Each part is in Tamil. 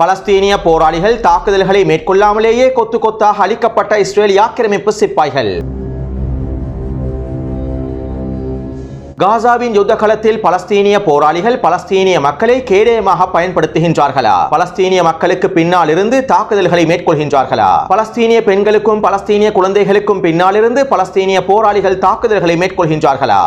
பலஸ்தீனிய போராளிகள் தாக்குதல்களை மேற்கொள்ளாமலேயே கொத்து கொத்தாக அளிக்கப்பட்ட இஸ்ரேல் ஆக்கிரமிப்பு சிப்பாய்கள். காசாவின் யுத்த களத்தில் பலஸ்தீனிய போராளிகள் பலஸ்தீனிய மக்களை கேடயமாக பயன்படுத்துகின்றார்களா? பலஸ்தீனிய மக்களுக்கு பின்னால் இருந்து தாக்குதல்களை மேற்கொள்கின்றார்களா? பலஸ்தீனிய பெண்களுக்கும் பலஸ்தீனிய குழந்தைகளுக்கும் பின்னால் இருந்து பலஸ்தீனிய போராளிகள் தாக்குதல்களை மேற்கொள்கின்றார்களா?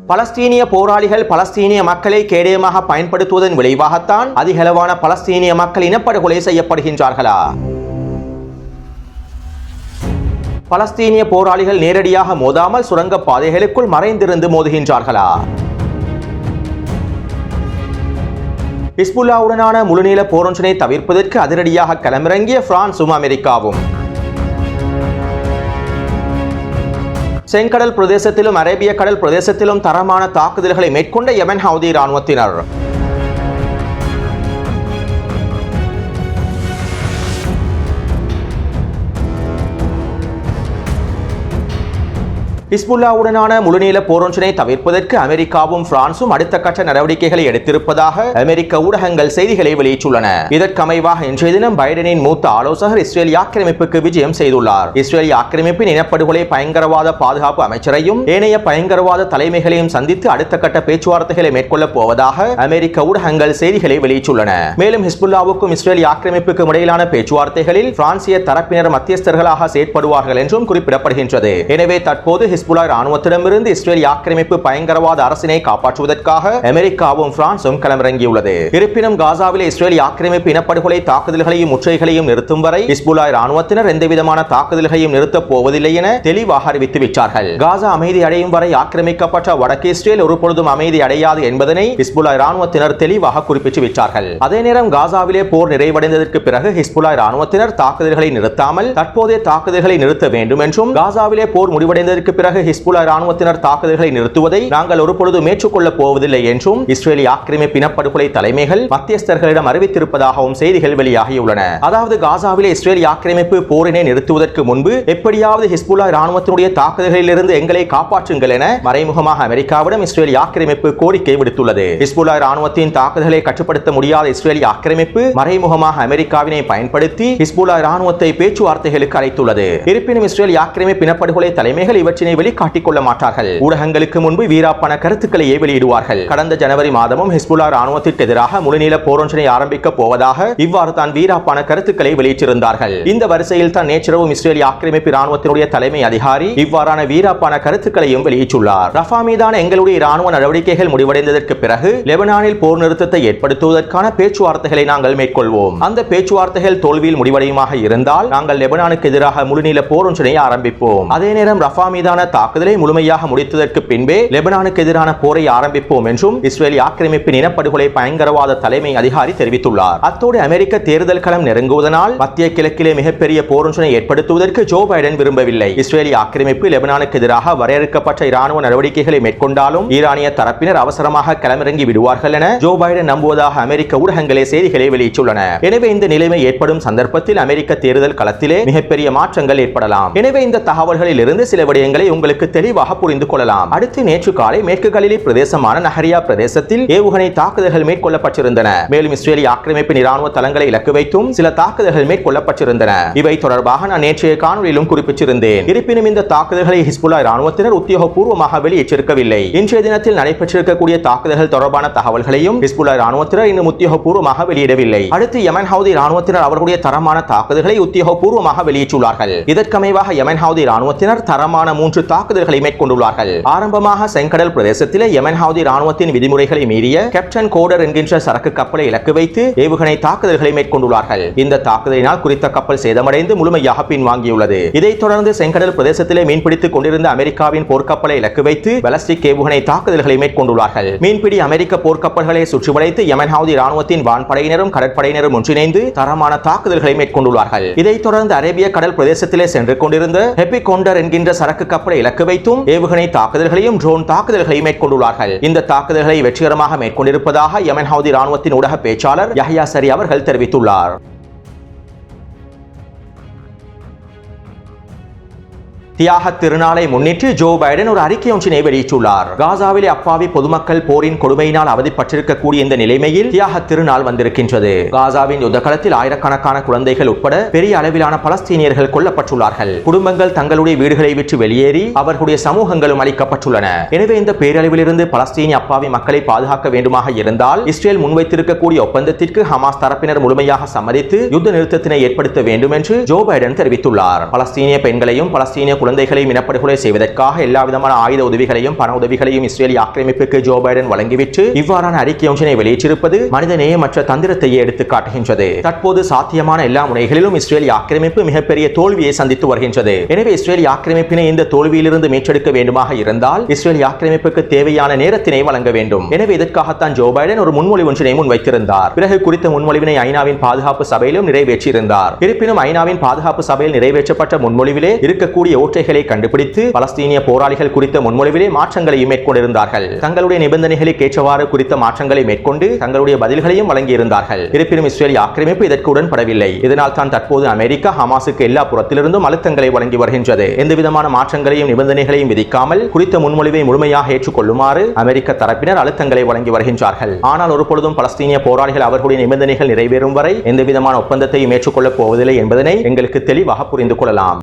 பலஸ்தீனிய போராளிகள் பலஸ்தீனிய மக்களை கேடயமாக பயன்படுத்துவதன் விளைவாகத்தான் அதிகளவான பலஸ்தீனிய மக்கள் இனப்படுகொலை செய்யப்படுகின்றார்களா? பலஸ்தீனிய போராளிகள் நேரடியாக மோதாமல் சுரங்க பாதைகளுக்குள் மறைந்திருந்து மோதுகின்றார்களா? ஹிஸ்புல்லாவுடனான முழுநீள போரொன்றினை தவிர்ப்பதற்கு அதிரடியாக களமிறங்கிய பிரான்சும் அமெரிக்காவும் செங்கடல் பிரதேசத்திலும் அரேபிய கடல் பிரதேசத்திலும் தரமான தாக்குதல்களை மேற்கொண்ட யமன் ஹவுதி இராணுவத்தினர். ஹிஸ்புல்லாவுடனான முழுநீள போரொன்றினை தவிர்ப்பதற்கு அமெரிக்காவும் பிரான்சும் அடுத்த கட்ட நடவடிக்கைகளை எடுத்திருப்பதாக அமெரிக்க ஊடகங்கள் செய்திகளை வெளியிட்டுள்ளன. இதற்கமைவாக இன்றைய தினம் பைடனின் மூத்த ஆலோசகர் இஸ்ரேல் ஆக்கிரமிப்புக்கு விஜயம் செய்துள்ளார். இஸ்ரேல் ஆக்கிரமிப்பின் இனப்படுகொலை பயங்கரவாத பாதுகாப்பு அமைச்சரையும் ஏனைய பயங்கரவாத தலைமைகளையும் சந்தித்து அடுத்த கட்ட பேச்சுவார்த்தைகளை மேற்கொள்ளப் போவதாக அமெரிக்க ஊடகங்கள் செய்திகளை வெளியிட்டுள்ளன. மேலும் ஹிஸ்புல்லாவுக்கும் இஸ்ரேல் ஆக்கிரமிப்புக்கும் இடையிலான பேச்சுவார்த்தைகளில் பிரான்சிய தரப்பினர் மத்தியஸ்தர்களாக செயற்படுவார்கள் என்றும் குறிப்பிடப்படுகின்றது. எனவே தற்போது ஹிஸ்புலா ராணுவத்திடமிருந்து இஸ்ரேல் ஆக்கிரமிப்பு பயங்கரவாத அரசினை காப்பாற்றுவதற்காக அமெரிக்காவும் பிரான்சும் களமிறங்கியுள்ளது. இருப்பினும் காசாவில் இஸ்ரேல் ஆக்கிரமிப்பு இனப்படுகொலை தாக்குதல்களையும் முற்றுகைகளையும் நிறுத்தும் வரை ஹிஸ்புலா ராணுவத்தினர் எந்தவிதமான தாக்குதல்களையும் நிறுத்தப் போவதில்லை என தெளிவாக அறிவித்து விட்டார்கள் காசா அமைதி அடையும் வரை ஆக்கிரமிக்கப்பட்ட வடக்கு இஸ்ரேல் ஒருபொழுதும் அமைதி அடையாது என்பதனை ஹிஸ்புலா ராணுவத்தினர் தெளிவாக குறிப்பிட்டு விட்டார்கள் அதே நேரம் காசாவிலே போர் நிறைவடைந்ததற்கு பிறகு ஹிஸ்புலா ராணுவத்தினர் தாக்குதல்களை நிறுத்தாமல் தற்போதைய தாக்குதல்களை நிறுத்த வேண்டும் என்றும் காசாவிலே போர் முடிவடைந்ததற்கு பிறகு ஹிஸ்புல்லா ராணுவத்தினர் தாக்குதல்களை நிறுத்துவதை நாங்கள் ஒருபொழுதும் ஏற்றுக்கொள்ளப் போவதில்லை என்றும் இஸ்ரேலி ஆக்கிரமிப்பு இனப்படுகொலை தலைமைகள் மத்தியஸ்தர்களிடம் அறிவித்திருப்பதாகவும் செய்திகள் வெளியாகியுள்ளன. அதாவது காசாவிலே இஸ்ரேலி ஆக்கிரமிப்பு போரினை நிறுத்துவதற்கு முன்பு எப்படியாவது ஹிஸ்புல்லா ராணுவத்தினுடைய தாக்குதல்களிலிருந்து எங்களை காப்பாற்றுங்கள் என மறைமுகமாக அமெரிக்காவிடம் இஸ்ரேலி ஆக்கிரமிப்பு கோரிக்கை விடுத்துள்ளது. ஹிஸ்புல்லா ராணுவத்தின் தாக்குதலை கட்டுப்படுத்த முடியாத இஸ்ரேலி ஆக்கிரமிப்பு மறைமுகமாக அமெரிக்காவினை பயன்படுத்தி ஹிஸ்புல்லா ராணுவத்தை பேச்சுவார்த்தைகளுக்கு அழைத்துள்ளது. இருப்பினும் இஸ்ரேல் ஆக்கிரமிப்பு இனப்படுகொலை தலைமைகள் இவற்றினை வெளிக்காட்டிக் கொள்ள மாட்டார்கள். ஊடகங்களுக்கு முன்பு வீராப்பன கருத்துக்களையே வெளியிடுவார்கள் கடந்த ஜனவரி மாதமும் ஹிஸ்புல்லா ராணுவத்திற்கு எதிராக முழுநீள போரொன்றினை ஆரம்பிக்க போவதாக இவ்வாறு தான் வீராப்பான கருத்துக்களை வெளியிட்டிருந்தார்கள். இந்த வரிசையில் தான் நேற்றிரவும் இஸ்ரேலிய ஆக்கிரமிப்பு ராணுவத்தினுடைய தலைமை அதிகாரி இவ்வாறான வீராப்பான கருத்துக்களையும் வெளியிட்டுள்ளார். ரஃபா மீதான எங்களுடைய ராணுவ நடவடிக்கைகள் முடிவடைந்ததற்கு பிறகு லெபனானில் போர் நிறுத்தத்தை ஏற்படுத்துவதற்கான பேச்சுவார்த்தைகளை நாங்கள் மேற்கொள்வோம். அந்த பேச்சுவார்த்தைகள் தோல்வியில் முடிவடையுமாக இருந்தால் நாங்கள் லெபனானுக்கு எதிராக முழுநீள போர் ஒன்றினை ஆரம்பிப்போம். அதே நேரம் ரஃபா மீதான தாக்குதலை முழுமையாக முடித்ததற்கு பின்பே லெபனானுக்கு எதிரான போரை ஆரம்பிப்போம் என்றும் இஸ்ரேலி ஆக்கிரமிப்பின் இனப்படுகொலை பயங்கரவாத தலைமை அதிகாரி தெரிவித்துள்ளார். அத்தோடு அமெரிக்க தேர்தல் களம் நெருங்குவதனால் மத்திய கிழக்கிலே மிகப்பெரிய போரொன்றினை ஏற்படுத்துவதற்கு ஜோ பைடன் விரும்பவில்லை. இஸ்ரேலி ஆக்கிரமிப்பு லெபனானுக்கு எதிராக வரையறுக்கப்பட்ட இராணுவ நடவடிக்கைகளை மேற்கொண்டாலும் ஈரானிய தரப்பினர் அவசரமாக களமிறங்கி விடுவார்கள் என ஜோ பைடன் நம்புவதாக அமெரிக்க ஊடகங்களே செய்திகளை வெளியிட்டுள்ளன. எனவே இந்த நிலைமை ஏற்படும் சந்தர்ப்பத்தில் அமெரிக்க தேர்தல் களத்திலே மிகப்பெரிய மாற்றங்கள் ஏற்படலாம். எனவே இந்த தகவல்களில் இருந்து சில விடயங்களை உங்களுக்கு தெளிவாக புரிந்து கொள்ளலாம். அடுத்து நேற்று காலை மேற்கு கலிலி பிரதேசமான நஹரியா பிரதேசத்தில் ஏவுகணை தாக்குதல்கள் மேற்கொள்ளப்பட்டிருந்தன. மேலும் இஸ்ரேலிய ஆக்கிரமிப்பின் இராணுவ தளங்களை இலக்கு வைத்தும் சில தாக்குதல்கள் மேற்கொள்ளப்பட்டிருந்தன. இவை தொடர்பாக நான் நேற்றைய காணொலியிலும் குறிப்பிட்டிருந்தேன். இருப்பினும் இந்த தாக்குதல்களை ஹிஸ்புல்லா இராணுவத்தினர் உத்தியோகபூர்வமாக வெளியிட்டிருக்கவில்லை இன்றைய தினத்தில் நடைபெற்றிருக்கக்கூடிய தாக்குதல்கள் தொடர்பான தகவல்களையும் ஹிஸ்புல்லா இராணுவத்தினர் இன்னும் உத்தியோகபூர்வமாக வெளியிடவில்லை. அடுத்து யமன் ஹவுதி இராணுவத்தினர் அவர்களுடைய தரமான தாக்குதல்களை உத்தியோகபூர்வமாக வெளியிட்டுள்ளார்கள். இதற்கமைவாக யமன் ஹவுதி இராணுவத்தினர் தரமான மூன்று தாக்குதல்களை மேற்கொண்டுள்ளார்கள். ஆரம்பமாக செங்கடல் பிரதேசத்தில் யமன் ஹவுதி ராணுவத்தின் விதிமுறைகளை மீறிய கேப்டன் கோடர் என்கின்ற சரக்கு கப்பலை இலக்கு வைத்து ஏவுகணை தாக்குதல்களை மேற்கொண்டுள்ளார்கள். இந்த தாக்குதலினால் குறித்த கப்பல் சேதமடைந்து முழுமையாக பின்வாங்கியுள்ளது. இதைத் தொடர்ந்து செங்கடல் பிரதேசத்திலே மீன்பிடித்துக் கொண்டிருந்த அமெரிக்காவின் போர்க்கப்பலை இலக்கு வைத்து பலஸ்டிக் ஏவுகணை தாக்குதல்களை மேற்கொண்டுள்ளார்கள். மீன்பிடி அமெரிக்க போர்க்கப்பல்களை சுற்றி வளைத்து யமன் ஹவுதி ராணுவத்தின் வான்படையினரும் கடற்படையினரும் ஒன்றிணைந்து தரமான தாக்குதல்களை மேற்கொண்டுள்ளார்கள். இதைத் தொடர்ந்து அரேபிய கடல் பிரதேசத்திலே சென்று கொண்டிருந்த ஹெப்பி கொண்டர் என்கின்ற சரக்கு கப்பல் இலக்கு வைத்தும் ஏவுகணை தாக்குதல்களையும் ட்ரோன் தாக்குதல்களையும் மேற்கொண்டுள்ளார்கள். இந்த தாக்குதல்களை வெற்றிகரமாக மேற்கொண்டிருப்பதாக யமன் ஹவுதி ராணுவத்தின் ஊடக பேச்சாளர் யஹ்யா சரி அவர்கள் தெரிவித்துள்ளார். தியாக திருநாளை முன்னிட்டு ஜோ பைடன் ஒரு அறிக்கை ஒன்றினை வெளியிட்டுள்ளார். காசாவிலே அப்பாவி பொதுமக்கள் போரின் கொடுமையினால் அவதிப்பட்டிருக்கக்கூடிய இந்த நிலைமையில் தியாக திருநாள் வந்திருக்கின்றது. காசாவின் யுத்தகலத்தில் ஆயிரக்கணக்கான குழந்தைகள் உட்பட பெரிய அளவிலான பலஸ்தீனியர்கள் கொல்லப்பட்டுள்ளார்கள். குடும்பங்கள் தங்களுடைய வீடுகளை விட்டு வெளியேறி அவர்களுடைய சமூகங்களும் அளிக்கப்பட்டுள்ளன எனவே இந்த பேரழிவிலிருந்து பலஸ்தீனிய அப்பாவி மக்களை பாதுகாக்க வேண்டுமாக இருந்தால் இஸ்ரேல் முன்வைத்திருக்கக்கூடிய ஒப்பந்தத்திற்கு ஹமாஸ் தரப்பினர் முழுமையாக சம்மதித்து யுத்த நிறுத்தத்தினை ஏற்படுத்த வேண்டும் என்று ஜோ பைடன் தெரிவித்துள்ளார். பலஸ்தீனிய பெண்களையும் பலஸ்தீனிய குழந்தைகளையும் இனப்படுகொலை செய்வதற்காக எல்லா விதமான ஆயுத உதவிகளையும் பண உதவிகளையும் இஸ்ரேலிய ஆக்கிரமிப்புக்கு ஜோ பைடன் வழங்கிவிட்டு இவ்வாறான அறிக்கை ஒன்றினை வெளியிட்டிருப்பது மனித நேயமற்ற தந்திரத்தையே எடுத்து காட்டுகின்றது. தற்போது சாத்தியமான எல்லா முனைகளிலும் இஸ்ரேலிய ஆக்கிரமிப்பு மிகப்பெரிய தோல்வியை சந்தித்து வருகின்றது. எனவே இஸ்ரேலிய ஆக்கிரமிப்பினை இந்த தோல்வியிலிருந்து மீட்டெடுக்க வேண்டுமாக இருந்தால் இஸ்ரேலிய ஆக்கிரமிப்புக்கு தேவையான நேரத்தினை வழங்க வேண்டும். எனவே இதற்காகத்தான் ஜோ பைடன் ஒரு முன்மொழி ஒன்றினை முன்வைத்திருந்தார். பிறகு குறித்த முன்மொழிவினை ஐநாவின் பாதுகாப்பு சபையிலும் நிறைவேற்றியிருந்தார். இருப்பினும் ஐநாவின் பாதுகாப்பு சபையில் நிறைவேற்றப்பட்ட முன்மொழிவிலே இருக்கக்கூடிய ஓட்டைகளை கண்டுபிடித்து பலஸ்தீனிய போராளிகள் குறித்த முன்மொழிவிலே மாற்றங்களையும் மேற்கொண்டிருந்தார்கள். தங்களுடைய நிபந்தனைகளுக்கு ஏற்றவாறு குறித்த மாற்றங்களை மேற்கொண்டு தங்களுடைய பதில்களையும் வழங்கியிருந்தார்கள். இருப்பினும் இஸ்ரேலிய ஆக்கிரமிப்பு இதற்கு உடன்படவில்லை. இதனால் தான் தற்போது அமெரிக்கா ஹமாசுக்கு எல்லா புறத்திலிருந்தும் அழுத்தங்களை வழங்கி வருகின்றது. எந்த விதமான மாற்றங்களையும் நிபந்தனைகளையும் விதிக்காமல் குறித்த முன்மொழிவை முழுமையாக ஏற்றுக்கொள்ளுமாறு அமெரிக்க தரப்பினர் அழுத்தங்களை வழங்கி வருகின்றார்கள். ஆனால் ஒரு பொழுதும் பலஸ்தீனிய போராளிகள் அவர்களுடைய நிபந்தனைகள் நிறைவேறும் வரை எந்த விதமான ஒப்பந்தத்தையும் ஏற்றுக்கொள்ளப் போவதில்லை என்பதனை எங்களுக்கு தெளிவாக புரிந்து கொள்ளலாம்.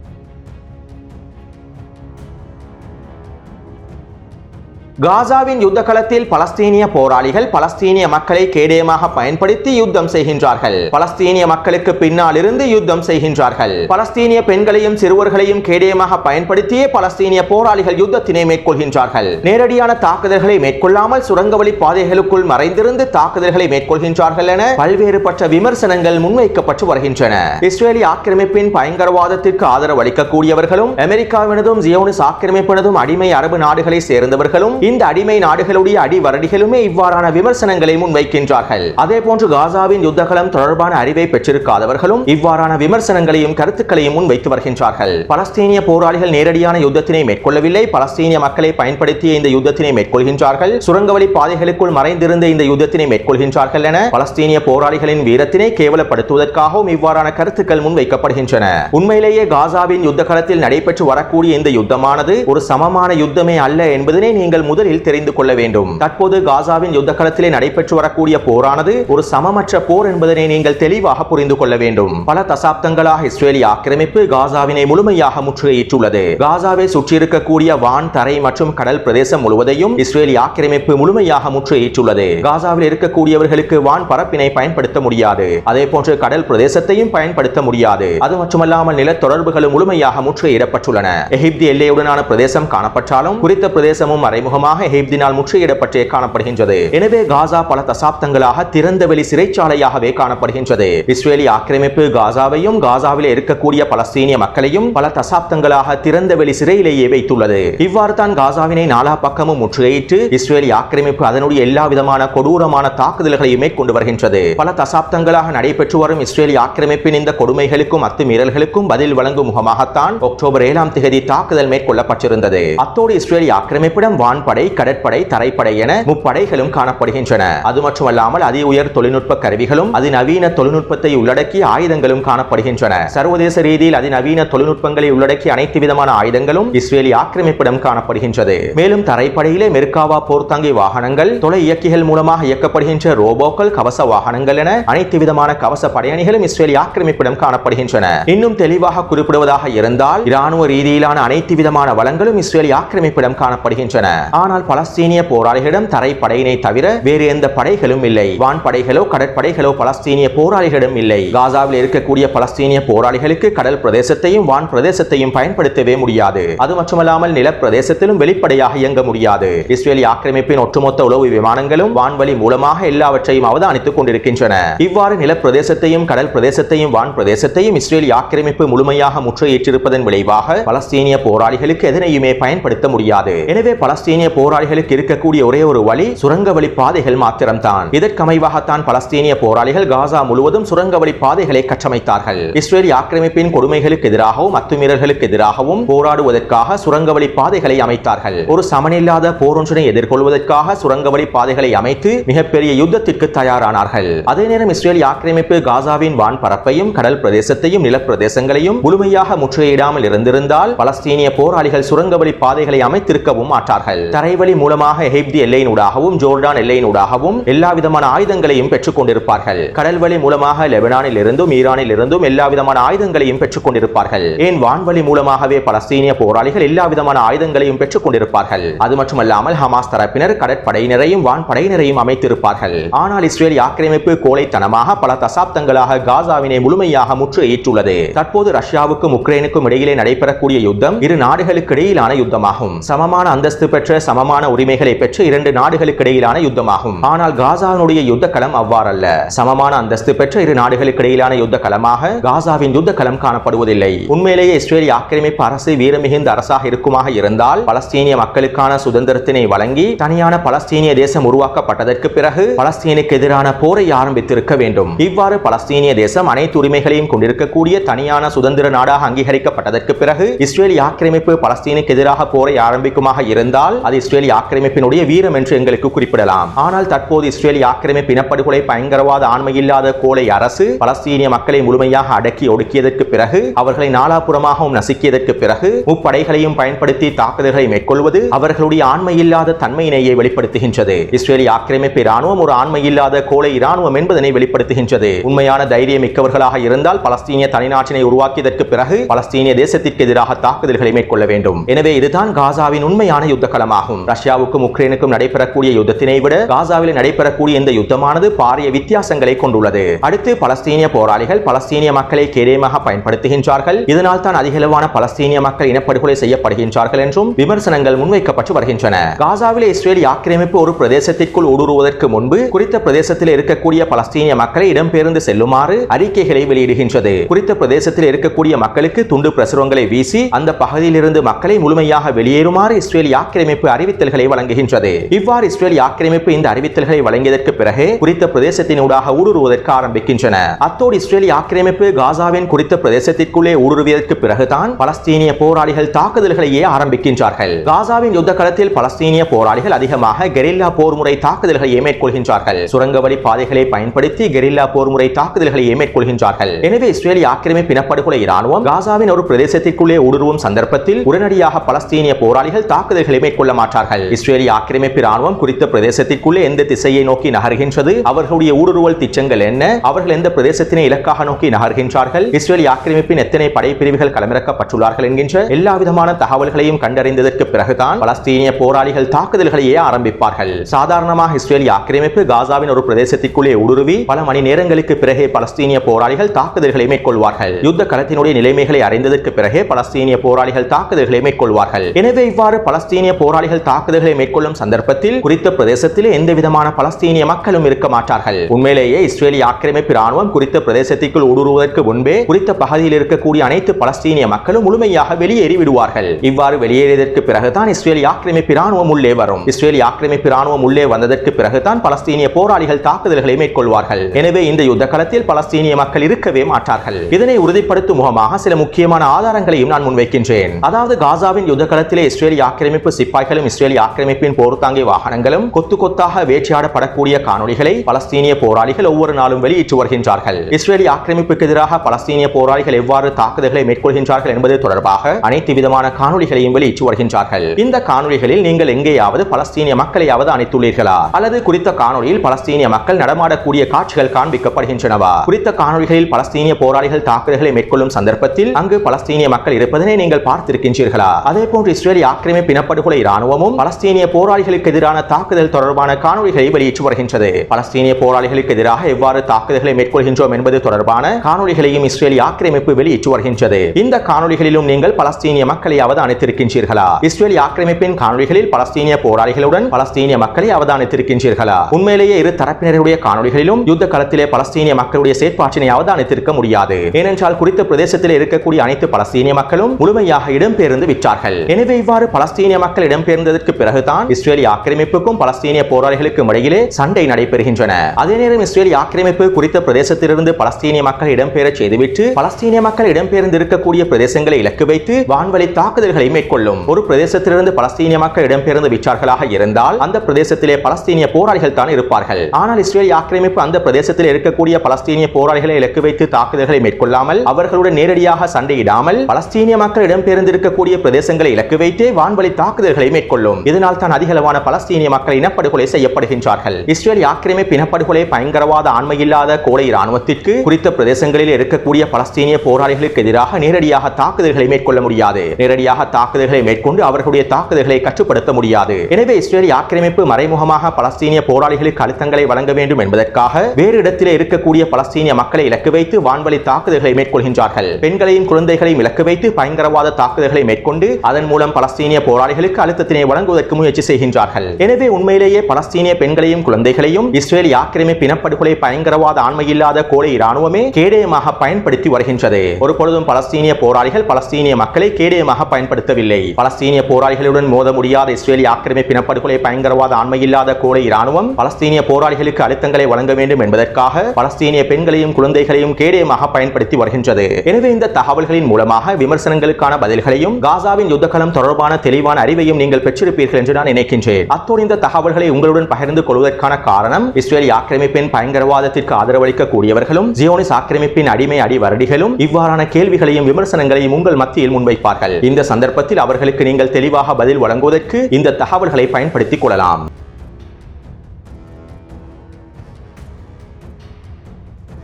காசாவின் யுத்த களத்தில் பலஸ்தீனிய போராளிகள் பலஸ்தீனிய மக்களை கேடயமாக பயன்படுத்தி யுத்தம் செய்கின்றார்கள். பலஸ்தீனிய மக்களுக்கு பின்னால் இருந்து யுத்தம் செய்கின்றார்கள். பலஸ்தீனிய பெண்களையும் சிறுவர்களையும் கேடயமாக பயன்படுத்தியே பலஸ்தீனிய போராளிகள் யுத்தத்தினை மேற்கொள்கின்றார்கள். நேரடியான தாக்குதல்களை மேற்கொள்ளாமல் சுரங்கவழி பாதைகளுக்குள் மறைந்திருந்து தாக்குதல்களை மேற்கொள்கின்றார்கள் என பல்வேறுபட்ட விமர்சனங்கள் முன்வைக்கப்பட்டு வருகின்றன. இஸ்ரேலிய ஆக்கிரமிப்பின் பயங்கரவாதத்திற்கு ஆதரவு அளிக்கக்கூடியவர்களும் அமெரிக்காவினதும் ஜியோனிஸ் ஆக்கிரமிப்பினதும் அடிமை அரபு நாடுகளை சேர்ந்தவர்களும் இந்த அடிமை நாடுகளுடைய அடிவரடிகளுமே இவ்வாறான விமர்சனங்களை முன்வைக்கின்றார்கள். அதே போன்று காசாவின் யுத்தகலம் தொடர்பான அறிவை பெற்றிருக்காதவர்களும் இவ்வாறான விமர்சனங்களையும் கருத்துக்களையும் முன்வைத்து வருகின்றார்கள். பலஸ்தீனிய போராளிகள் நேரடியான யுத்தத்தினை மேற்கொள்ளவில்லை. பலஸ்தீனிய மக்களை பயன்படுத்திய இந்த யுத்தத்தினை மேற்கொள்கின்றார்கள். சுரங்கவழி பாதைகளுக்குள் மறைந்திருந்த இந்த யுத்தத்தினை மேற்கொள்கின்றார்கள் என பலஸ்தீனிய போராளிகளின் வீரத்தினை கேவலப்படுத்துவதற்காகவும் இவ்வாறான கருத்துக்கள் முன்வைக்கப்படுகின்றன. உண்மையிலேயே காசாவின் யுத்த காலத்தில் நடைபெற்று வரக்கூடிய இந்த யுத்தமானது ஒரு சமமான யுத்தமே அல்ல என்பதனை நீங்கள் முதலில் தெரிந்து கொள்ள வேண்டும். தற்போது காசாவின் யுத்த களத்திலே நடைபெற்று வரக்கூடிய போரானது ஒரு சமமற்ற போர் என்பதனை நீங்கள் தெளிவாக புரிந்து கொள்ள வேண்டும். பல தசாப்தங்களாக இஸ்ரேலிய ஆக்கிரமிப்பு காசாவினை முழுமையாக முற்றுகையிட்டுள்ளது. காசாவை சுற்றியிருக்கக்கூடிய வான் தரை மற்றும் கடல் பிரதேசம் முழுவதையும் இஸ்ரேலிய ஆக்கிரமிப்பு முழுமையாக முற்றுகையிட்டுள்ளது. காசாவில் இருக்கக்கூடியவர்களுக்கு வான் பரப்பினை பயன்படுத்த முடியாது. அதே போன்று கடல் பிரதேசத்தையும் பயன்படுத்த முடியாது. அது மட்டுமல்லாமல் நில தொடர்புகளும் முழுமையாக முற்றுகையிடப்பட்டுள்ளன. எகிப்து எல்லையுடனான பிரதேசம் காணப்பட்டாலும் குறித்த பிரதேசமும் மறைமுகமாக காரணமாக எகிப்தினால் முற்றுகையிடப்பட்டே காணப்படுகின்றது. எனவே காசா பல தசாப்தங்களாக திறந்தவெளி சிறைச்சாலையாகவே காணப்படுகின்றது. இஸ்ரேலிய ஆக்கிரமிப்பு காசாவையும் காசாவில் இருக்கக்கூடிய பலஸ்தீனிய மக்களையும் பல தசாப்தங்களாக திறந்தவெளி சிறையிலேயே வைத்துள்ளது. இவ்வாறு தான் காசாவினை நாலா பக்கமும் முற்றுகையிட்டு இஸ்ரேலிய ஆக்கிரமிப்பு அதனுடைய எல்லா விதமான கொடூரமான தாக்குதல்களையும் மேற்கொண்டு வருகின்றது. பல தசாப்தங்களாக நடைபெற்று வரும் இஸ்ரேலிய ஆக்கிரமிப்பின் இந்த கொடுமைகளுக்கும் அத்துமீறல்களுக்கும் பதில் வழங்கும் முகமாகத்தான் அக்டோபர் ஏழாம் தேதி தாக்குதல் மேற்கொள்ளப்பட்டிருந்தது. அத்தோடு இஸ்ரேலிய ஆக்கிரமிப்பிடம் வான் வான்படை கடற்படை தரைப்படை என முப்படைகளும் காணப்படுகின்றன. அது மட்டுமல்லாமல் அதி உயர் தொழில்நுட்ப கருவிகளும் அதிநவீன தொழில்நுட்பத்தை உள்ளடக்கிய ஆயுதங்களும் காணப்படுகின்றன. சர்வதேச ரீதியில் அதிநவீன தொழில்நுட்பங்களை உள்ளடக்கிய அனைத்து விதமான ஆயுதங்களும் இஸ்ரேலி ஆக்கிரமிப்பிடம் காணப்படுகின்றது. மேலும் தரைப்படையிலே மெர்காவா போர்த்தங்கி வாகனங்கள் தொலை இயக்கிகள் மூலமாக இயக்கப்படுகின்ற ரோபோக்கள் கவச வாகனங்கள் என அனைத்து விதமான கவச படையணிகளும் இஸ்ரேலி ஆக்கிரமிப்பிடம் காணப்படுகின்றன. இன்னும் தெளிவாக குறிப்பிடுவதாக இருந்தால் இராணுவ ரீதியிலான அனைத்து விதமான வளங்களும் இஸ்ரேலி ஆக்கிரமிப்பிடம் காணப்படுகின்றன. ஆனால் பலஸ்தீனிய போராளிகளிடம் தரைப்படையினை தவிர வேறு எந்த படைகளும் இல்லை. வான் படைகளோ கடற்படைகளோ பலஸ்தீனிய போராளிகளிடம் இல்லை. காசாவில் இருக்கக்கூடிய பலஸ்தீனிய போராளிகளுக்கு கடல் பிரதேசத்தையும் வான் பிரதேசத்தையும் பயன்படுத்தவே முடியாது. அது மட்டுமல்லாமல் நிலப்பிரதேசத்திலும் வெளிப்படையாக இயங்க முடியாது. இஸ்ரேலி ஆக்கிரமிப்பின் ஒட்டுமொத்த உளவு விமானங்களும் வான்வழி மூலமாக எல்லாவற்றையும் அவதானித்துக் கொண்டிருக்கின்றன. இவ்வாறு நிலப்பிரதேசத்தையும் கடல் பிரதேசத்தையும் வான் பிரதேசத்தையும் இஸ்ரேலி ஆக்கிரமிப்பு முழுமையாக முற்றுகையிட்டிருப்பதன் விளைவாக பலஸ்தீனிய போராளிகளுக்கு எதனையுமே பயன்படுத்த முடியாது. எனவே பலஸ்தீனிய போராளிகளுக்கு இருக்கக்கூடிய ஒரே ஒரு வழி சுரங்க வழி பாதைகள் மாத்திரம்தான். இதற்கமைவாகத்தான் பலஸ்தீனிய போராளிகள் காசா முழுவதும் சுரங்க வழி பாதைகளை கட்டமைத்தார்கள். இஸ்ரேல் ஆக்கிரமிப்பின் கொடுமைகளுக்கு எதிராகவும் அத்துமீறல்களுக்கு எதிராகவும் போராடுவதற்காக சுரங்க வழி பாதைகளை அமைத்தார்கள். ஒரு சமனில்லாத போரொன்றினை எதிர்கொள்வதற்காக சுரங்க வழி பாதைகளை அமைத்து மிகப்பெரிய யுத்தத்திற்கு தயாரானார்கள். அதே நேரம் இஸ்ரேல் ஆக்கிரமிப்பு காசாவின் வான் பரப்பையும் கடல் பிரதேசத்தையும் நிலப்பிரதேசங்களையும் முழுமையாக முற்றுகையிடாமல் இருந்திருந்தால் பலஸ்தீனிய போராளிகள் சுரங்க வழி பாதைகளை அமைத்திருக்கவும் மாட்டார்கள். தரைவழி மூலமாக எகிப்து எல்லையினூடாகவும் ஜோர்டான் எல்லையினூடாகவும் எல்லா விதமான ஆயுதங்களையும் பெற்றுக் கொண்டிருப்பார்கள் கடல் வழி மூலமாக லெபனானில் இருந்தும் ஈரானில் இருந்தும் எல்லா விதமான ஆயுதங்களையும் பெற்றுக் கொண்டிருப்பார்கள் ஏன் வான்வழி மூலமாகவே பலஸ்தீனிய போராளிகள் எல்லா விதமான ஆயுதங்களையும் பெற்றுக் கொண்டிருப்பார்கள் அது மட்டுமல்லாமல் ஹமாஸ் தரப்பினர் கடற்படையினரையும் வான்படையினரையும் அமைத்திருப்பார்கள். ஆனால் இஸ்ரேல் ஆக்கிரமிப்பு கோழைத்தனமாக பல தசாப்தங்களாக காசாவினை முழுமையாக முற்றுகையிட்டுள்ளது. தற்போது ரஷ்யாவுக்கும் உக்ரைனுக்கும் இடையிலே நடைபெறக்கூடிய யுத்தம் இரு நாடுகளுக்கு இடையிலான யுத்தமாகும். சமமான அந்தஸ்து பெற்ற சமமான உரிமைகளை பெற்று இரண்டு நாடுகளுக்கு இடையிலான யுத்தமாகும். ஆனால் காசாவினுடைய யுத்த களம் அவ்வாறல்ல. சமமான அந்தஸ்து பெற்ற இரு நாடுகளுக்கு இடையிலான யுத்த களமாக காசாவின் யுத்த களம் காணப்படுவதில்லை. உண்மையிலேயே இஸ்ரேல் ஆக்கிரமிப்பு அரசு வீரமிகுந்த அரசாக இருக்குமாக இருந்தால் பலஸ்தீனிய மக்களுக்கான சுதந்திரத்தினை வழங்கி தனியான பலஸ்தீனிய தேசம் உருவாக்கப்பட்டதற்கு பிறகு பலஸ்தீனுக்கு எதிரான போரை ஆரம்பித்திருக்க வேண்டும். இவ்வாறு பலஸ்தீனிய தேசம் அனைத்து உரிமைகளையும் கொண்டிருக்கக்கூடிய தனியான சுதந்திர நாடாக அங்கீகரிக்கப்பட்டதற்கு பிறகு இஸ்ரேல் ஆக்கிரமிப்பு பலஸ்தீனுக்கு எதிராக போரை ஆரம்பிக்குமாக இருந்தால் அது இஸ்ரேலிய ஆக்கிரமிப்பினுடைய வீரம் என்று எங்களுக்கு குறிப்பிடலாம். ஆனால் தற்போது இஸ்ரேலிய ஆக்கிரமிப்பு இனப்படுகொலை பயங்கரவாத ஆண்மையில்லாத கோலை அரசு பலஸ்தீனிய மக்களை முழுமையாக அடக்கி ஒடுக்கியதற்கு பிறகு அவர்களை நாலாபுறமாகவும் நசுக்கியதற்கு பிறகு முப்படைகளையும் பயன்படுத்தி தாக்குதல்களை மேற்கொள்வது அவர்களுடைய ஆண்மையில்லாத தன்மையினையே வெளிப்படுத்துகின்றது. இஸ்ரேலிய ஆக்கிரமிப்பு இராணுவம் ஒரு ஆண்மையில்லாத கோலை இராணுவம் என்பதனை வெளிப்படுத்துகின்றது. உண்மையான தைரியம் மிக்கவர்களாக இருந்தால் பலஸ்தீனிய தனிநாட்டினை உருவாக்கியதற்கு பிறகு பலஸ்தீனிய தேசத்திற்கு எதிராக தாக்குதல்களை மேற்கொள்ள வேண்டும். எனவே இதுதான் காசாவின் உண்மையான யுத்த களமாகும் ஆகும். ரஷ்யாவுக்கும் உக்ரைனுக்கும் நடைபெறக்கூடிய யுத்தத்தினை விட காசாவில் நடைபெறக்கூடிய இந்த யுத்தமானது பாரிய வித்தியாசங்களை கொண்டுள்ளது. அடுத்து பலஸ்தீனிய போராளிகள் பலஸ்தீனிய மக்களை கேடயமாக பயன்படுத்துகின்றார்கள். இதனால் தான் அதிகளவான பலஸ்தீனிய மக்கள் இனப்படுகொலை செய்யப்படுகின்றார்கள் என்றும் விமர்சனங்கள் முன்வைக்கப்பட்டு வருகின்றன. காசாவில் இஸ்ரேல் ஆக்கிரமிப்பு ஒரு பிரதேசத்திற்குள் ஊடுருவதற்கு முன்பு குறித்த பிரதேசத்தில் இருக்கக்கூடிய பலஸ்தீனிய மக்களை இடம்பெயர்ந்து செல்லுமாறு அறிக்கைகளை வெளியிடுகின்றது. குறித்த பிரதேசத்தில் இருக்கக்கூடிய மக்களுக்கு துண்டு பிரசுரங்களை வீசி அந்த பகுதியிலிருந்து மக்களை முழுமையாக வெளியேறுமாறு இஸ்ரேல் ஆக்கிரமிப்பு அறிவித்தல்களை வழங்குகின்றது. இவ்வாறு இஸ்ரேல் ஆக்கிரமிப்பு இந்த அறிவித்தல்களை வழங்கியதற்கு பிறகு குறித்த பிரதேசத்தினூடாக ஊடுருவதற்கு ஆரம்பிக்கின்றன. அத்தோடு இஸ்ரேல் ஆக்கிரமிப்பு காசாவின் குறித்த பிரதேசத்திற்குள்ளே ஊடுருவியதற்கு பிறகுதான் பலஸ்தீனிய போராளிகள் தாக்குதல்களையே ஆரம்பிக்கின்றார்கள். காசாவின் யுத்த களத்தில் பலஸ்தீனிய போராளிகள் அதிகமாக கெரில்லா போர் முறை தாக்குதல்களை மேற்கொள்கின்றார்கள். சுரங்கவழி பாதைகளை பயன்படுத்தி கெரில்லா போர் முறை தாக்குதல்களை மேற்கொள்கின்றார்கள். எனவே இஸ்ரேலி ஆக்கிரமிப்பு இனப்படுகொலை இராணுவம் காசாவின் ஒரு பிரதேசத்திற்குள்ளே ஊடுருவும் சந்தர்ப்பத்தில் உடனடியாக பலஸ்தீனிய போராளிகள் தாக்குதல்களை மேற்கொள்ள மாட்டார்கள். இஸ்ரேலிய ஆக்கிரமிப்பு ராணுவம் குறித்த பிரதேசத்திற்குள்ளே எந்த திசையை நோக்கி நகர்கின்றது? அவர்களுடைய ஊடுருவல் திட்டங்கள் என்ன? அவர்கள் எந்த பிரதேசத்தினை இலக்காக நோக்கி நகர்கின்றார்கள்? இஸ்ரேலிய ஆக்கிரமிப்பின் எத்தனை படைப்பிரிவுகள் களமிறக்கப்பட்டுள்ளார்கள் என்கின்ற எல்லா விதமான தகவல்களையும் கண்டறிந்ததற்கு பிறகுதான் பலஸ்தீனிய போராளிகள் தாக்குதல்களையே ஆரம்பிப்பார்கள். சாதாரணமாக இஸ்ரேலிய ஆக்கிரமிப்பு காசாவின் ஒரு பிரதேசத்திற்குள்ளே ஊடுருவி பல மணி நேரங்களுக்கு பிறகே பலஸ்தீனிய போராளிகள் தாக்குதல்களை மேற்கொள்வார்கள். யுத்த களத்தினுடைய நிலைமைகளை அறிந்ததற்கு பிறகே பலஸ்தீனிய போராளிகள் தாக்குதல்களை மேற்கொள்வார்கள். எனவே இவ்வாறு பலஸ்தீனிய போராளிகள் தாக்குதல்களை மேற்கொள்ளும் சந்தர்ப்பத்தில் குறித்த பிரதேசத்திலே எந்த விதமான பலஸ்தீனிய மக்களும் இருக்க மாட்டார்கள். உண்மையிலேயே இஸ்ரேலிய ஆக்கிரமிப்பு ராணுவம் குறித்த பிரதேசத்திற்குள் ஊடுருவதற்கு முன்பே குறித்த பகுதியில் இருக்கக்கூடிய அனைத்து பலஸ்தீனிய மக்களும் முழுமையாக வெளியேறி விடுவார்கள். இவ்வாறு வெளியேறியதற்கு பிறகுதான் இஸ்ரேலிய ஆக்கிரமிப்பு ராணுவம் உள்ளே வரும். இஸ்ரேலி ஆக்கிரமிப்பு ராணுவம் உள்ளே வந்ததற்கு பிறகுதான் பலஸ்தீனிய போராளிகள் தாக்குதல்களை மேற்கொள்வார்கள். எனவே இந்த யுத்த களத்தில் பலஸ்தீனிய மக்கள் இருக்கவே மாட்டார்கள். இதனை உறுதிப்படுத்தும் முகமாக சில முக்கியமான ஆதாரங்களையும் நான் முன்வைக்கின்றேன். அதாவது காசாவின் யுத்த களத்திலே இஸ்ரேலி ஆக்கிரமிப்பு சிப்பாய்கள் வாகனங்களும் இஸ்ரேலி ஆக்கிரமிப்பின் போர்த்தாங்கி வாகனங்களும் கொத்து கொத்தாக வேட்டையாடப்படக்கூடிய காணொலிகளை பலஸ்தீனிய போராளிகள் ஒவ்வொரு நாளும் வெளியிட்டு வருகின்றார்கள். இஸ்ரேலி ஆக்கிரமிப்புக்கு எதிராக பலஸ்தீனிய போராளிகள் எவ்வாறு தாக்குதல்களை மேற்கொள்கின்றார்கள் என்பது தொடர்பாக அனைத்து விதமான காணொலிகளையும் வெளியிட்டு வருகின்றார்கள். இந்த காணொலிகளில் நீங்கள் எங்கேயாவது பலஸ்தீனிய மக்களையாவது அணைத்துள்ளீர்களா? அல்லது குறித்த காணொலியில் பலஸ்தீனிய மக்கள் நடமாடக்கூடிய காட்சிகள் காண்பிக்கப்படுகின்றனவா? குறித்த காணொலிகளில் பலஸ்தீனிய போராளிகள் தாக்குதல்களை மேற்கொள்ளும் சந்தர்ப்பத்தில் அங்கு பலஸ்தீனிய மக்கள் இருப்பதனை நீங்கள் பார்த்திருக்கின்றீர்களா? அதே போன்று இஸ்ரேலி ஆக்கிரமிப்பு இனப்படுகொலை இராணுவமும் பலஸ்தீனிய போராளிகளுக்கு எதிரான தாக்குதல் தொடர்பான காணொளிகளை வெளியிட்டு வருகின்றது. பலஸ்தீனிய போராளிகளுக்கு எதிராக எவ்வாறு தாக்குதல்களை மேற்கொள்கின்றோம் என்பது தொடர்பான காணொலிகளையும் இஸ்ரேல் ஆக்கிரமிப்பு வெளியிட்டு வருகின்றது. இந்த காணொளிகளிலும் நீங்கள் பலஸ்தீனிய மக்களை அவதானித்திருக்கின்றீர்களா? இஸ்ரேல் ஆக்கிரமிப்பின் காணொளிகளில் பலஸ்தீனிய போராளிகளுடன் பலஸ்தீனிய மக்களை அவதானித்திருக்கின்றீர்களா? உண்மையிலேயே இரு தரப்பினருடைய காணொலிகளிலும் யுத்த களத்திலே பலஸ்தீனிய மக்களுடைய செயற்பாட்டினை அவதானித்திருக்க முடியாது. ஏனென்றால் குறித்த பிரதேசத்தில் இருக்கக்கூடிய அனைத்து பலஸ்தீனிய மக்களும் முழுமையாக இடம்பெயர்ந்து விட்டார்கள். எனவே இவ்வாறு பலஸ்தீனிய மக்கள் இடம்பெயர் சேர்ந்ததற்கு பிறகுதான் இஸ்ரேலிய ஆக்கிரமிப்புக்கும் பலஸ்தீனிய போராளிகளுக்கும் இடையிலே சண்டை நடைபெறுகின்றன. அதே நேரம் இஸ்ரேலிய ஆக்கிரமிப்பு குறித்த பிரதேசத்திலிருந்து பலஸ்தீனிய மக்கள் இடம்பெயரச் செய்துவிட்டு பலஸ்தீனிய மக்கள் இடம்பெயர்ந்திருக்கக்கூடிய பிரதேசங்களை இலக்கு வைத்து வான்வழி தாக்குதல்களை மேற்கொள்ளும். ஒரு பிரதேசத்திலிருந்து பலஸ்தீனிய மக்கள் இடம்பெயர்ந்து விற்றார்களாக இருந்தால் அந்த பிரதேசத்திலே பலஸ்தீனிய போராளிகள் தான் இருப்பார்கள். ஆனால் இஸ்ரேலிய ஆக்கிரமிப்பு அந்த பிரதேசத்தில் இருக்கக்கூடிய பலஸ்தீனிய போராளிகளை இலக்கு வைத்து தாக்குதல்களை மேற்கொள்ளாமல் அவர்களுடன் நேரடியாக சண்டையிடாமல் பலஸ்தீனிய மக்கள் இடம்பெயர்ந்திருக்கக்கூடிய பிரதேசங்களை இலக்கு வைத்தே வான்வழி தாக்குதல்களை மேற்கொள்ளும். இதனால் தான் அதிகளவான பலஸ்தீனிய மக்கள் இனப்படுகொலை செய்யப்படுகின்றார்கள். இஸ்ரேல் ஆக்கிரமிப்பு இனப்படுகொலை பயங்கரவாத ஆண்மையில்லாத கோலை இராணுவத்திற்கு குறித்த பிரதேசங்களில் இருக்கக்கூடிய பலஸ்தீனிய போராளிகளுக்கு எதிராக நேரடியாக தாக்குதல்களை மேற்கொள்ள முடியாது. நேரடியாக தாக்குதல்களை மேற்கொண்டு அவர்களுடைய தாக்குதல்களை கட்டுப்படுத்த முடியாது. எனவே இஸ்ரேல் ஆக்கிரமிப்பு மறைமுகமாக பலஸ்தீனிய போராளிகளுக்கு அழுத்தங்களை வழங்க வேண்டும் என்பதற்காக வேறு இடத்திலே இருக்கக்கூடிய பலஸ்தீனிய மக்களை இலக்கு வைத்து வான்வழி தாக்குதல்களை மேற்கொள்கின்றார்கள். பெண்களையும் குழந்தைகளையும் இலக்கு வைத்து பயங்கரவாத தாக்குதல்களை மேற்கொண்டு அதன் மூலம் பலஸ்தீனிய போராளிகளுக்கு அழுத்தத்தினை வழங்குவதற்கு முயற்சி செய்கின்றார்கள். எனவே உண்மையிலேயே பலஸ்தீனிய பெண்களையும் குழந்தைகளையும் இஸ்ரேல் ஆக்கிரமிப்பு இனப்படுகொலை பயங்கரவாத ஆண்மையில்லாத கோலை இராணுவமே கேடயமாக பயன்படுத்தி வருகின்றது. ஒரு பொழுதும் பலஸ்தீனிய போராளிகள் பலஸ்தீனிய மக்களை கேடயமாக பயன்படுத்தவில்லை. பலஸ்தீனிய போராளிகளுடன் மோத முடியாத இஸ்ரேலிய ஆக்கிரமிப்பு இனப்படுகொலை பயங்கரவாத ஆண்மையில்லாத கோலை இராணுவம் பலஸ்தீனிய போராளிகளுக்கு அழுத்தங்களை வழங்க வேண்டும் என்பதற்காக பலஸ்தீனிய பெண்களையும் குழந்தைகளையும் கேடயமாக பயன்படுத்தி வருகின்றது. எனவே இந்த தகவல்களின் மூலமாக விமர்சனங்களுக்கான பதில்களையும் காசாவின் யுத்தகலம் தொடர்பான தெளிவான அறிவையும் நீங்கள் பெற்றிருப்பீர்கள் என்று நான் நினைக்கின்றேன். அத்தோடு இந்த தகவல்களை உங்களுடன் பகிர்ந்து கொள்வதற்கான காரணம் இஸ்ரேல் ஆக்கிரமிப்பின் பயங்கரவாதத்திற்கு ஆதரவளிக்க கூடியவர்களும் ஜியோனிஸ் ஆக்கிரமிப்பின் அடிமை அடிவரடிகளும் இவ்வாறான கேள்விகளையும் விமர்சனங்களையும் உங்கள் மத்தியில் முன்வைப்பார்கள். இந்த சந்தர்ப்பத்தில் அவர்களுக்கு நீங்கள் தெளிவாக பதில் வழங்குவதற்கு இந்த தகவல்களை பயன்படுத்திக் கொள்ளலாம்.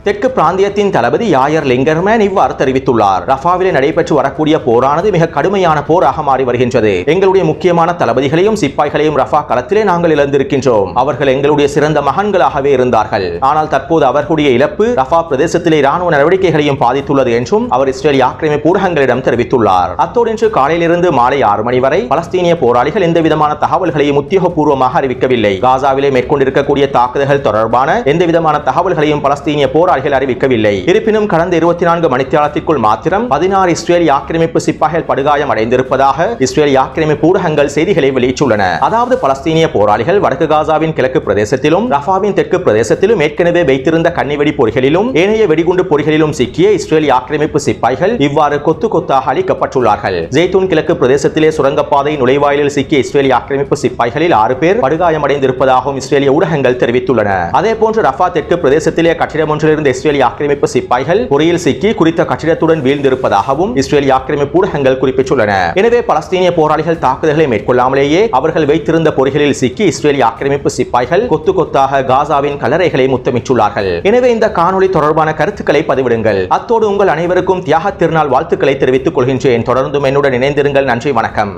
தெற்கு பிராந்தியத்தின் தளபதி யாயர் லிங்கர்மேன் இவ்வாறு தெரிவித்துள்ளார். ரஃபாவிலே நடைபெற்று வரக்கூடிய போரானது மிக கடுமையான போராக மாறி வருகின்றது. எங்களுடைய முக்கியமான தளபதிகளையும் சிப்பாய்களையும் ரஃபா களத்திலே நாங்கள் இழந்திருக்கின்றோம். அவர்கள் எங்களுடைய சிறந்த மகன்களாகவே இருந்தார்கள். ஆனால் தற்போது அவர்களுடைய இழப்பு ரஃபா பிரதேசத்திலே ராணுவ நடவடிக்கைகளையும் பாதித்துள்ளது என்றும் அவர் இஸ்ரேல் ஆக்கிரமிப்பு ஊடகங்களிடம் தெரிவித்துள்ளார். அத்தோடு இன்று காலையிலிருந்து மாலை ஆறு மணி வரை பலஸ்தீனிய போராளிகள் எந்த விதமான தகவல்களையும் உத்தியோகபூர்வமாக அறிவிக்கவில்லை. காசாவிலே மேற்கொண்டிருக்கக்கூடிய தாக்குதல்கள் தொடர்பான எந்த விதமான தகவல்களையும் பலஸ்தீனிய அதிகாரிகள் அறிவிக்கவில்லை. இருப்பினும் கடந்த இருபத்தி நான்கு மணித்தியாலத்திற்குள் மாத்திரம் பதினாறு இஸ்ரேலிய ஆக்கிரமிப்பு சிப்பாய்கள் படுகாயம் அடைந்திருப்பதாக இஸ்ரேலிய ஆக்கிரமிப்பு ஊடகங்கள் செய்திகளை வெளியிட்டுள்ளன. அதாவது பலஸ்தீனிய போராளிகள் வடக்கு காசாவின் கிழக்கு பிரதேசத்திலும் ரஃபாவின் தெற்கு பிரதேசத்திலும் ஏற்கனவே வைத்திருந்த கன்னிவெடி பொறிகளிலும் ஏனைய வெடிகுண்டு பொறிகளிலும் சிக்கிய இஸ்ரேலிய ஆக்கிரமிப்பு சிப்பாய்கள் இவ்வாறு கொத்து கொத்தாக அளிக்கப்பட்டுள்ளார்கள் ஜெய்தூன் கிழக்கு பிரதேசத்திலே சுரங்கப்பாதை நுழைவாயிலில் சிக்கிய இஸ்ரேலிய ஆக்கிரமிப்பு சிப்பாய்களில் ஆறு பேர் படுகாயமடைந்திருப்பதாகவும் இஸ்ரேலிய ஊடகங்கள் தெரிவித்துள்ளன. அதே போன்று ரஃபா தெற்கு பிரதேசத்திலே கட்டிடம் ஒன்றிலிருந்து இஸ்ரேலிய ஆக்கிரமிப்பு சிப்பாய்கள் பொறியில் சிக்கி குறித்த கட்டிடத்துடன் வீழ்ந்திருப்பதாகவும் இஸ்ரேலிய ஆக்கிரமிப்பு ஊடகங்கள் குறிப்பிட்டுள்ளன. எனவே பலஸ்தீனிய போராளிகள் தாக்குதல்களை மேற்கொள்ளாமலேயே அவர்கள் வைத்திருந்த பொறிகளில் சிக்கி இஸ்ரேலிய ஆக்கிரமிப்பு சிப்பாய்கள் கொத்து கொத்தாக காசாவின் கல்லறைகளை முத்தமிட்டுள்ளார்கள். எனவே இந்த காணொளி தொடர்பான கருத்துக்களை பதிவிடுங்கள். அத்தோடு உங்கள் அனைவருக்கும் தியாக திருநாள் வாழ்த்துக்களை தெரிவித்துக் கொள்கின்றேன். தொடர்ந்தும் என்னுடன் இணைந்திருங்கள். நன்றி வணக்கம்.